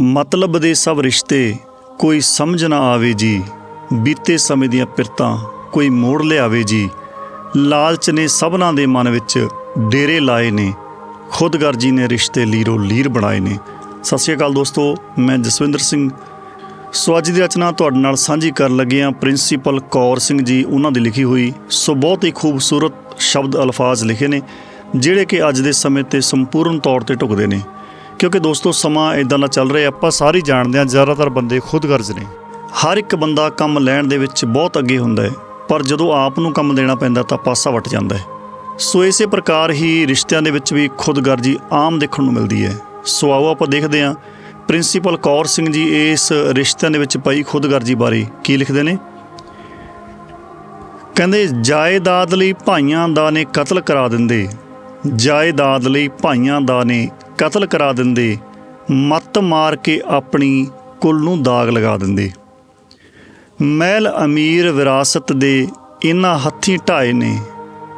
ਮਤਲਬ ਦੇ ਸਭ ਰਿਸ਼ਤੇ ਕੋਈ ਸਮਝ ਨਾ ਆਵੇ ਜੀ। ਬੀਤੇ ਸਮੇਂ ਦੀਆਂ ਪਿਰਤਾਂ ਕੋਈ ਮੋੜ ਲਿਆਵੇ ਜੀ। ਲਾਲਚ ਨੇ ਸਭਨਾਂ ਦੇ ਮਨ ਵਿੱਚ ਡੇਰੇ ਲਾਏ ਨੇ। ਖੁਦਗਰਜੀ ਨੇ ਰਿਸ਼ਤੇ ਲੀਰੋ ਲੀਰ ਬਣਾਏ ਨੇ। ਸਤਿ ਸ਼੍ਰੀ ਅਕਾਲ ਦੋਸਤੋ, ਮੈਂ ਜਸਵਿੰਦਰ ਸਿੰਘ। ਸੋ ਅੱਜ ਦੀ ਰਚਨਾ ਤੁਹਾਡੇ ਨਾਲ ਸਾਂਝੀ ਕਰਨ ਲੱਗੇ ਹਾਂ ਪ੍ਰਿੰਸੀਪਲ ਕੌਰ ਸਿੰਘ ਜੀ, ਉਹਨਾਂ ਦੀ ਲਿਖੀ ਹੋਈ ਸੋ ਬਹੁਤ ਹੀ ਖੂਬਸੂਰਤ ਸ਼ਬਦ ਅਲਫਾਜ਼ ਲਿਖੇ ਨੇ, ਜਿਹੜੇ ਕਿ ਅੱਜ ਦੇ ਸਮੇਂ ਤੇ ਸੰਪੂਰਨ ਤੌਰ ਤੇ ਢੁਕਦੇ ਨੇ। ਕਿਉਂਕਿ ਦੋਸਤੋ, ਸਮਾਂ ਇਦਾਂ ਦਾ ਚੱਲ ਰਿਹਾ, ਆਪਾਂ ਸਾਰੇ ਜਾਣਦੇ ਹਾਂ, ਜ਼ਿਆਦਾਤਰ ਬੰਦੇ ਖੁਦਗਰਜ਼ ਨੇ। ਹਰ ਇੱਕ ਬੰਦਾ ਕੰਮ ਲੈਣ ਦੇ ਵਿੱਚ ਬਹੁਤ ਅੱਗੇ ਹੁੰਦਾ ਹੈ, ਪਰ ਜਦੋਂ ਆਪ ਨੂੰ ਕੰਮ ਦੇਣਾ ਪੈਂਦਾ ਤਾਂ ਪਾਸਾ ਵਟ ਜਾਂਦਾ ਹੈ। ਸੋ ਇਸੇ ਪ੍ਰਕਾਰ ਹੀ ਰਿਸ਼ਤਿਆਂ ਦੇ ਵਿੱਚ ਵੀ ਖੁਦਗਰਜੀ ਆਮ ਦੇਖਣ ਨੂੰ ਮਿਲਦੀ ਹੈ। ਸੋ ਆਓ ਆਪਾਂ ਦੇਖਦੇ ਹਾਂ, ਪ੍ਰਿੰਸੀਪਲ ਕੌਰ ਸਿੰਘ ਜੀ ਇਸ ਰਿਸ਼ਤਿਆਂ ਦੇ ਵਿੱਚ ਪਈ ਖੁਦਗਰਜੀ ਬਾਰੇ ਕੀ ਲਿਖਦੇ ਨੇ? ਕਹਿੰਦੇ, ਜਾਇਦਾਦ ਲਈ ਭਾਈਆਂ ਦਾ ਨੇ ਕਤਲ ਕਰਾ ਦਿੰਦੇ। ਜਾਇਦਾਦ ਲਈ ਭਾਈਆਂ ਦਾ ਨੇ ਕਤਲ ਕਰਾ ਦਿੰਦੇ, ਮੱਤ ਮਾਰ ਕੇ ਆਪਣੀ ਕੁੱਲ ਨੂੰ ਦਾਗ ਲਗਾ ਦਿੰਦੇ। ਮਹਿਲ ਅਮੀਰ ਵਿਰਾਸਤ ਦੇ ਇਨ੍ਹਾਂ ਹੱਥੀਂ ਢਾਏ ਨੇ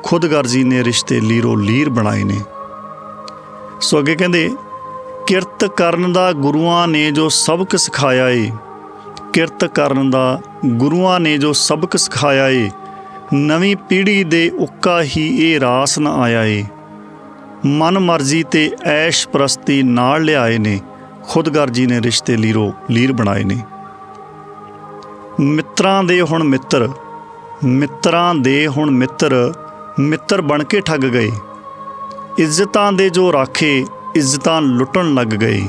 ਖੁਦਗਰਜੀ ਨੇ ਰਿਸ਼ਤੇ ਲੀਰੋ ਲੀਰ ਬਣਾਏ ਨੇ। ਸੋ ਅੱਗੇ ਕਹਿੰਦੇ, ਕਿਰਤ ਕਰਨ ਦਾ ਗੁਰੂਆਂ ਨੇ ਜੋ ਸਬਕ ਸਿਖਾਇਆ ਏ, ਕਿਰਤ ਕਰਨ ਦਾ ਗੁਰੂਆਂ ਨੇ ਜੋ ਸਬਕ ਸਿਖਾਇਆ ਏ, ਨਵੀਂ ਪੀੜ੍ਹੀ ਦੇ ਉੱਕਾ ਹੀ ਇਹ ਰਾਸ ਨਾ ਆਇਆ ਏ। ਮਨ ਮਰਜ਼ੀ ਤੇ ਐਸ਼ ਪ੍ਰਸਤੀ ਨਾਲ ਲਿਆਏ ਨੇ ਖੁਦਗਰਜੀ ਨੇ ਰਿਸ਼ਤੇ ਲੀਰੋ ਲੀਰ ਬਣਾਏ ਨੇ। ਮਿੱਤਰਾਂ ਦੇ ਹੁਣ ਮਿੱਤਰ, ਮਿੱਤਰਾਂ ਦੇ ਹੁਣ ਮਿੱਤਰ ਮਿੱਤਰ ਬਣ ਕੇ ਠੱਗ ਗਏ। ਇੱਜ਼ਤਾਂ ਦੇ ਜੋ ਰਾਖੇ, ਇੱਜ਼ਤਾਂ ਲੁੱਟਣ ਲੱਗ ਗਏ।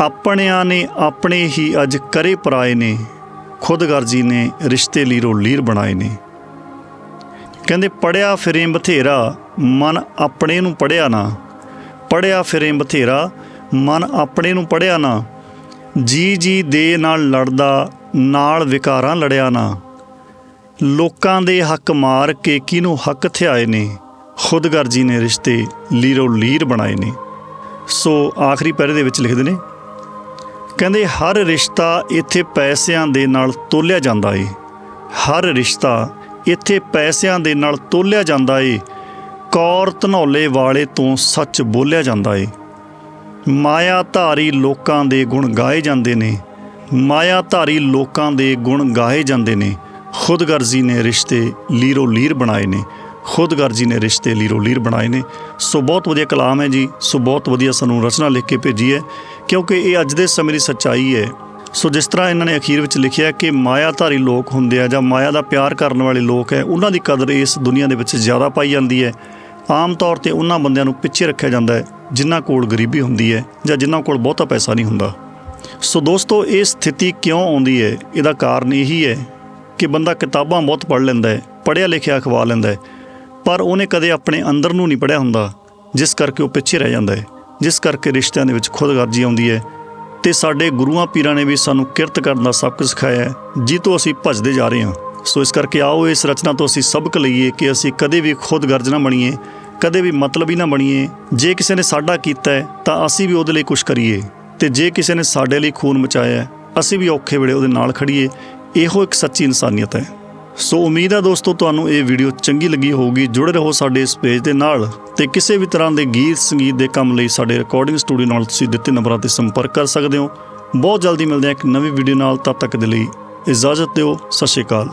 ਆਪਣਿਆਂ ਨੇ ਆਪਣੇ ਹੀ ਅੱਜ ਕਰੇ ਪਰਾਏ ਨੇ ਖੁਦਗਰਜੀ ਨੇ ਰਿਸ਼ਤੇ ਲੀਰੋ ਲੀਰ ਬਣਾਏ ਨੇ। ਕਹਿੰਦੇ, ਪੜਿਆ ਫਿਰੇ ਬਥੇਰਾ, ਮਨ ਆਪਣੇ ਨੂੰ ਪੜਿਆ ਨਾ। ਪੜਿਆ ਫਿਰੇ ਬਥੇਰਾ, ਮਨ ਆਪਣੇ ਨੂੰ ਪੜਿਆ ਨਾ। ਜੀ ਜੀ ਦੇ ਨਾਲ ਲੜਦਾ, ਨਾਲ ਵਿਕਾਰਾਂ ਲੜਿਆ ਨਾ। ਲੋਕਾਂ ਦੇ ਹੱਕ ਮਾਰ ਕੇ ਕਿਹਨੂੰ ਹੱਕ ਥਿਆਏ ਨੇ? ਖੁਦਗਰਜੀ ਨੇ ਰਿਸ਼ਤੇ ਲੀਰੋ ਲੀਰ ਬਣਾਏ ਨੇ। ਸੋ ਆਖਰੀ ਪੈਰੇ ਦੇ ਵਿੱਚ ਲਿਖਦੇ ਨੇ, ਕਹਿੰਦੇ, ਹਰ ਰਿਸ਼ਤਾ ਇੱਥੇ ਪੈਸਿਆਂ ਦੇ ਨਾਲ ਤੋਲਿਆ ਜਾਂਦਾ ਏ। ਹਰ ਰਿਸ਼ਤਾ ਇੱਥੇ ਪੈਸਿਆਂ ਦੇ ਨਾਲ ਤੋਲਿਆ ਜਾਂਦਾ ਏ। ਕੌਰ ਧਨੌਲੇ ਵਾਲੇ ਤੋਂ ਸੱਚ ਬੋਲਿਆ ਜਾਂਦਾ ਏ। ਮਾਇਆ ਧਾਰੀ ਲੋਕਾਂ ਦੇ ਗੁਣ ਗਾਏ ਜਾਂਦੇ ਨੇ। ਮਾਇਆ ਧਾਰੀ ਲੋਕਾਂ ਦੇ ਗੁਣ ਗਾਏ ਜਾਂਦੇ ਨੇ। ਖੁਦਗਰਜੀ ਨੇ ਰਿਸ਼ਤੇ ਲੀਰੋ ਲੀਰ ਬਣਾਏ ਨੇ। ਖੁਦਗਰਜੀ ਨੇ ਰਿਸ਼ਤੇ ਲੀਰੋ ਲੀਰ ਬਣਾਏ ਨੇ। ਸੋ ਬਹੁਤ ਵਧੀਆ ਕਲਾਮ ਹੈ ਜੀ। ਸੋ ਬਹੁਤ ਵਧੀਆ ਸਾਨੂੰ ਰਚਨਾ ਲਿਖ ਕੇ ਭੇਜੀ ਹੈ। ਕਿਉਂਕਿ ਇਹ ਅੱਜ ਦੇ ਸਮੇਂ ਦੀ ਸੱਚਾਈ ਹੈ। ਸੋ ਜਿਸ ਤਰ੍ਹਾਂ ਇਹਨਾਂ ਨੇ ਅਖੀਰ ਵਿੱਚ ਲਿਖਿਆ ਕਿ ਮਾਇਆਧਾਰੀ ਲੋਕ ਹੁੰਦੇ ਆ ਜਾਂ ਮਾਇਆ ਦਾ ਪਿਆਰ ਕਰਨ ਵਾਲੇ ਲੋਕ ਹੈ, ਉਹਨਾਂ ਦੀ ਕਦਰ ਇਸ ਦੁਨੀਆ ਦੇ ਵਿੱਚ ਜ਼ਿਆਦਾ ਪਾਈ ਜਾਂਦੀ ਹੈ। ਆਮ ਤੌਰ ਤੇ ਉਹਨਾਂ ਬੰਦਿਆਂ ਨੂੰ ਪਿੱਛੇ ਰੱਖਿਆ ਜਾਂਦਾ ਹੈ, ਜਿਨ੍ਹਾਂ ਕੋਲ ਗਰੀਬੀ ਹੁੰਦੀ ਹੈ ਜਾਂ ਜਿਨ੍ਹਾਂ ਕੋਲ ਬਹੁਤਾ ਪੈਸਾ ਨਹੀਂ ਹੁੰਦਾ। ਸੋ ਦੋਸਤੋ, ਇਹ ਸਥਿਤੀ ਕਿਉਂ ਆਉਂਦੀ ਹੈ? ਇਹਦਾ ਕਾਰਨ ਇਹੀ ਹੈ ਕਿ ਬੰਦਾ ਕਿਤਾਬਾਂ ਬਹੁਤ ਪੜ੍ਹ ਲੈਂਦਾ ਹੈ, ਪੜ੍ਹਿਆ ਲਿਖਿਆ ਅਖਵਾ ਲੈਂਦਾ ਹੈ, ਪਰ ਉਹਨੇ ਕਦੇ ਆਪਣੇ ਅੰਦਰ ਨੂੰ ਨਹੀਂ ਪੜਿਆ ਹੁੰਦਾ, ਜਿਸ ਕਰਕੇ ਉਹ ਪਿੱਛੇ ਰਹਿ ਜਾਂਦਾ ਹੈ, ਜਿਸ ਕਰਕੇ ਰਿਸ਼ਤਿਆਂ ਦੇ ਵਿੱਚ ਖੁਦਗਰਜੀ ਆਉਂਦੀ ਹੈ ਤੇ ਸਾਡੇ ਗੁਰੂਆਂ ਪੀਰਾਂ ਨੇ ਵੀ ਸਾਨੂੰ ਕਿਰਤ ਕਰਨ ਦਾ ਸਬਕ ਸਿਖਾਇਆ ਹੈ। ਜਿਹ ਤੋਂ ਅਸੀਂ ਭੱਜਦੇ ਜਾ ਰਹੇ ਹਾਂ। ਸੋ ਇਸ ਕਰਕੇ ਆਓ ਇਸ ਰਚਨਾ ਤੋਂ ਅਸੀਂ ਸਬਕ ਲਈਏ ਕਿ ਅਸੀਂ ਕਦੇ ਵੀ ਖੁਦਗਰਜ ਨਾ ਬਣੀਏ, ਕਦੇ ਵੀ ਮਤਲਬੀ ਨਾ ਬਣੀਏ। ਜੇ ਕਿਸੇ ਨੇ ਸਾਡਾ ਕੀਤਾ ਹੈ, ਤਾਂ ਅਸੀਂ ਵੀ ਉਹਦੇ ਲਈ ਕੁਝ ਕਰੀਏ। ਤੇ ਜੇ ਕਿਸੇ ਨੇ ਸਾਡੇ ਲਈ ਖੂਨ ਮਚਾਇਆ ਹੈ, ਅਸੀਂ ਵੀ ਔਖੇ ਵੇਲੇ ਉਹਦੇ ਨਾਲ ਖੜੀਏ। ਇਹੋ ਇੱਕ ਸੱਚੀ ਇਨਸਾਨੀਅਤ ਹੈ। ਸੋ ਉਮੀਦ ਹੈ ਦੋਸਤੋ, ਤੁਹਾਨੂੰ ਇਹ ਵੀਡੀਓ ਚੰਗੀ ਲੱਗੀ ਹੋਊਗੀ। ਜੁੜੇ ਰਹੋ ਸਾਡੇ ਇਸ ਪੇਜ ਦੇ ਨਾਲ। ਤੇ ਕਿਸੇ ਵੀ ਤਰ੍ਹਾਂ ਦੇ ਗੀਤ ਸੰਗੀਤ ਦੇ ਕੰਮ ਲਈ ਸਾਡੇ ਰਿਕਾਰਡਿੰਗ ਸਟੂਡੀਓ ਨਾਲ ਤੁਸੀਂ ਦਿੱਤੇ ਨੰਬਰਾਂ ਤੇ ਸੰਪਰਕ ਕਰ ਸਕਦੇ ਹੋ। ਬਹੁਤ ਜਲਦੀ ਮਿਲਦੇ ਹਾਂ ਇੱਕ ਨਵੀਂ ਵੀਡੀਓ ਨਾਲ, ਤਦ ਤੱਕ ਦੇ ਲਈ ਇਜਾਜ਼ਤ ਦਿਓ, ਸਤਿ ਸ਼੍ਰੀ ਅਕਾਲ।